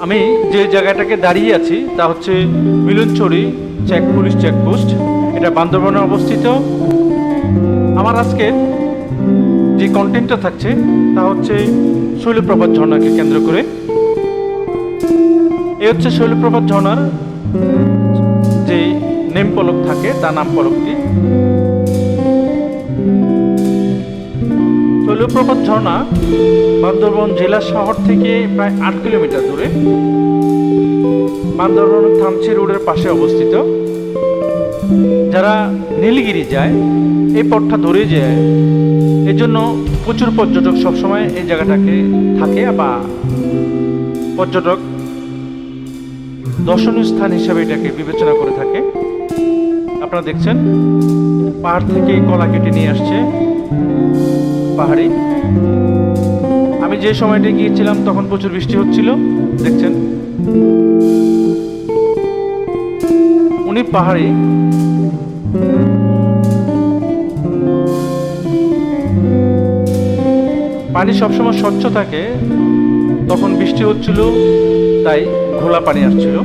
আমি যে জায়গাটাকে দাঁড়িয়ে আছি, তা হচ্ছে মিলনচড়ি চেক পুলিশ চেকপোস্ট। এটা বান্দরবনে অবস্থিত। আমার আজকে যে কন্টেন্টটা থাকছে, তা হচ্ছে শৈলপ্রপাত ঝর্ণাকে কেন্দ্র করে। এ হচ্ছে শৈলপ্রপাত ঝর্ণার যে নেম পলক থাকে, তার নাম পলকটি। শৈলপ্রপাত ঝর্ণা, বান্দরবন জেলা শহর থেকে প্রায় আট কিলোমিটার দূরে। বান্দরবন থামচি রোডের পাশে অবস্থিত। যারা নীলগিরি যায়, এই পথটা ধরে যায় এর জন্য প্রচুর পর্যটক সবসময় এই জায়গাটাকে থাকে বা পর্যটক দর্শনীয় স্থান হিসাবে এটাকে বিবেচনা করে থাকে। আপনারা দেখছেন, পাহাড় থেকে কলা কেটে নিয়ে আসছে পাহাড়ি। আমি যে সময়টা গিয়েছিলাম, তখন প্রচুর বৃষ্টি হচ্ছিল, দেখছেন? উনি পাহাড়ে। পানি সবসময় স্বচ্ছ থাকে, তখন বৃষ্টি হচ্ছিল, তাই ঘোলা পানি আসছিল।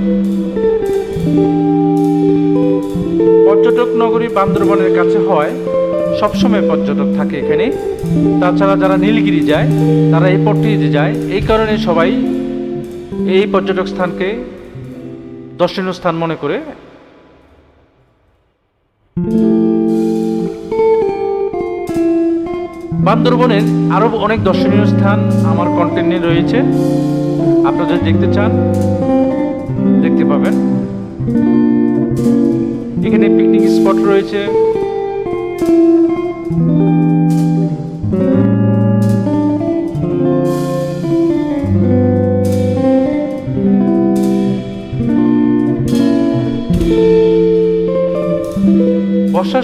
পর্যটক নগরী বান্দরবনের কাছে হয় সবসময় পর্যটক থাকে এখানে। তাছাড়া যারা নীলগিরি যায়, তারা এই পথটি যে যায়। এই কারণে সবাই এই পর্যটক স্থানকে দর্শনীয় স্থান মনে করে। বান্দরবনের আরও অনেক দর্শনীয় স্থান আমার কন্টেন্টে রয়েছে। আপনারা যদি দেখতে চান, দেখতে পাবেন। এখানে পিকনিক স্পট রয়েছে। বর্ষার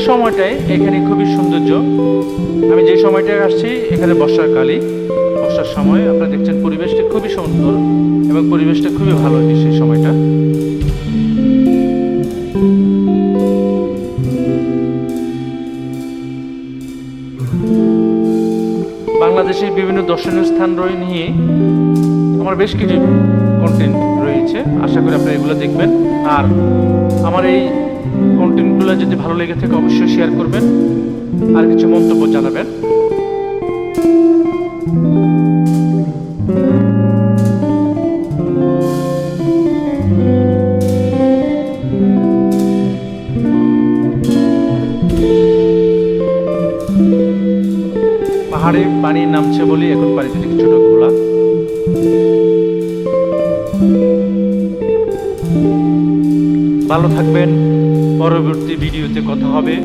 সময়টায় এখানে খুবই সৌন্দর্য। আমি যে সময়টায় আসছি, এখানে বর্ষার কালই বর্ষার সময় আপনারা দেখছেন পরিবেশটা খুবই সুন্দর এবং পরিবেশটা খুবই ভালো সেই সময়টা। বাংলাদেশের বিভিন্ন দর্শনীয় স্থান রয়ে নিয়ে আমার বেশ কিছু কন্টেন্ট রয়েছে। আশা করি আপনারা এগুলো দেখবেন। আর আমার এই কন্টেন্টগুলো যদি ভালো লেগে থাকে, অবশ্যই শেয়ার করবেন। আর কিছু মন্তব্য জানাবেন। পাহাড়ে পানি নামছে বলে এখন পানিতে কিছুটা ঘোলা। ভালো থাকবেন পরবর্তী ভিডিওতে কথা হবে।